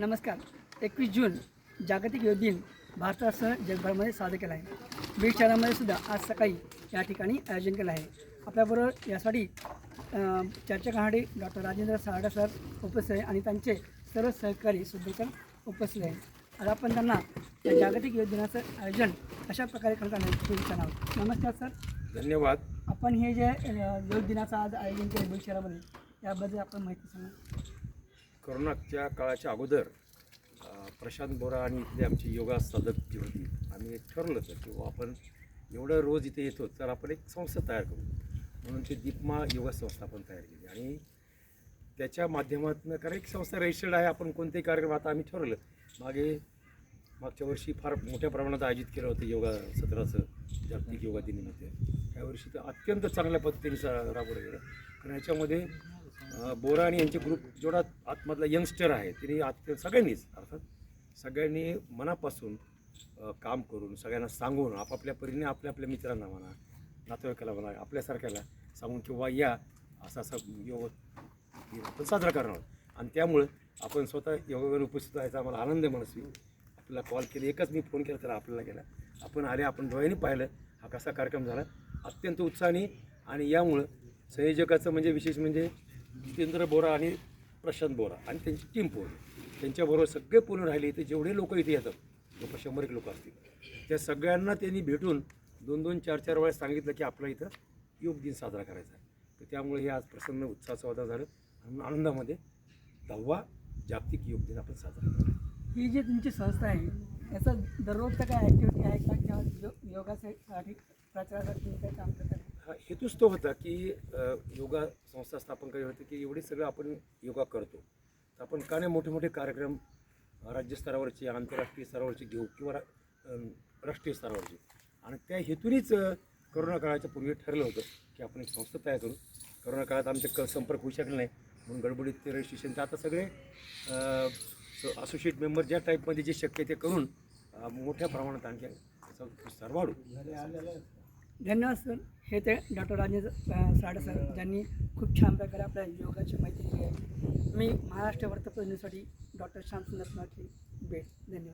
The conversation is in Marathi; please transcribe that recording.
नमस्कार. एकवीस जून जागतिक योग दिन भारतासह जगभरामध्ये साजरा केला आहे. बीड शहरामध्ये सुद्धा आज सकाळी या ठिकाणी आयोजन केलं आहे. आपल्याबरोबर यासाठी चर्चा करणारे डॉक्टर राजेंद्र सारडा सर उपस्थित आहे आणि त्यांचे सर्व सहकारी सुद्धा उपस्थित आहे. आज आपण त्यांना या जागतिक योग दिनाचं आयोजन कशा प्रकारे करताना ते विचारणार आहोत. नमस्कार सर. धन्यवाद. आपण हे जे योग दिनाचं आज आयोजन केलं बीड शहरामध्ये याबद्दल आपण माहिती सांगा. करोनाच्या काळाच्या अगोदर प्रशांत बोरा आणि इथले आमची योगा साधक जी होती आम्ही ठरवलं होतं किंवा आपण एवढं रोज इथे येतो तर आपण एक संस्था तयार करू. म्हणून ते दीपमा योगा संस्था आपण तयार केली. आणि त्याच्या माध्यमातून कारण एक संस्था रजिस्टर्ड आहे आपण कोणतेही कार्यक्रम आता आम्ही ठरवलं. मागे मागच्या वर्षी फार मोठ्या प्रमाणात आयोजित केलं होतं योगा सत्राचं जागतिक योगा दिनानिमित्त. यावर्षी तर अत्यंत चांगल्या पद्धतीने सा- राबवलं गेलं. कारण याच्यामध्ये बोरा आणि यांचे ग्रुप जेवढा आतमधला यंगस्टर आहे. तिने आत सगळ्यांनीच अर्थात सगळ्यांनी मनापासून काम करून सगळ्यांना सांगून आपापल्या परीने आपल्या आपल्या मित्रांना म्हणा नातेवाईकाला म्हणा आपल्यासारख्याला सांगून किंवा या असा असा योग आपण साजरा करणार आहोत. आणि त्यामुळं आपण स्वतः योगावर उपस्थित व्हायचा आम्हाला आनंद आहे मनस्वी. आपल्याला कॉल केला एकच मी फोन केला तर आपल्याला केला आपण आले आपण डोळ्याने पाहिलं हा कसा कार्यक्रम झाला. अत्यंत उत्साहाने आणि यामुळं संयोजकाचं म्हणजे विशेष म्हणजे जितेंद्र बोरा आणि प्रशांत बोरा आणि त्यांची टीम पूर्ण. त्यांच्याबरोबर सगळे पूर्ण राहिले. इथे जेवढे लोक इथे येतात लोक शंभर एक लोक असतील. त्या सगळ्यांना त्यांनी भेटून दोन दोन चार चार वेळा सांगितलं की आपला इथं योग दिन साजरा करायचा आहे. तर त्यामुळे हे आज प्रसन्न उत्साहाचं वादा झालं. आणि आनंदामध्ये दहावा जागतिक योग दिन आपण साजरा करतो ही जी तुमची संस्था आहे याचा दररोजचा काय ॲक्टिव्हिटी आहे? का किंवा योगासाठी प्रचारासाठी काय काम करतात हेतूच तो होता की योगा संस्था स्थापन करायची होती की एवढी सगळं आपण योगा करतो. तर आपण का नाही मोठे मोठे कार्यक्रम राज्यस्तरावरचे आंतरराष्ट्रीय स्तरावरचे घेऊ किंवा रा- राष्ट्रीय स्तरावरचे. आणि त्या हेतूनच करोना काळाच्या पूर्वी ठरलं होतं की आपण एक संस्था तयार करू. करोना काळात आमचे क संपर्क होऊ शकले नाही. म्हणून गडबडीत ते तर आता सगळे असोसिएट मेंबर ज्या टाईपमध्ये जे शक्य ते करून मोठ्या प्रमाणात आणखी त्याचा वाढू धन्यवाद सर. हे ते डॉक्टर राजेंद्र साडे सर ज्यांनी खूप छान प्रकारे आपल्या योगाची माहिती दिली आहे. मी महाराष्ट्र वर्तप्रतिनिधीसाठी डॉक्टर श्यामसुंदर नाठी भेट धन्यवाद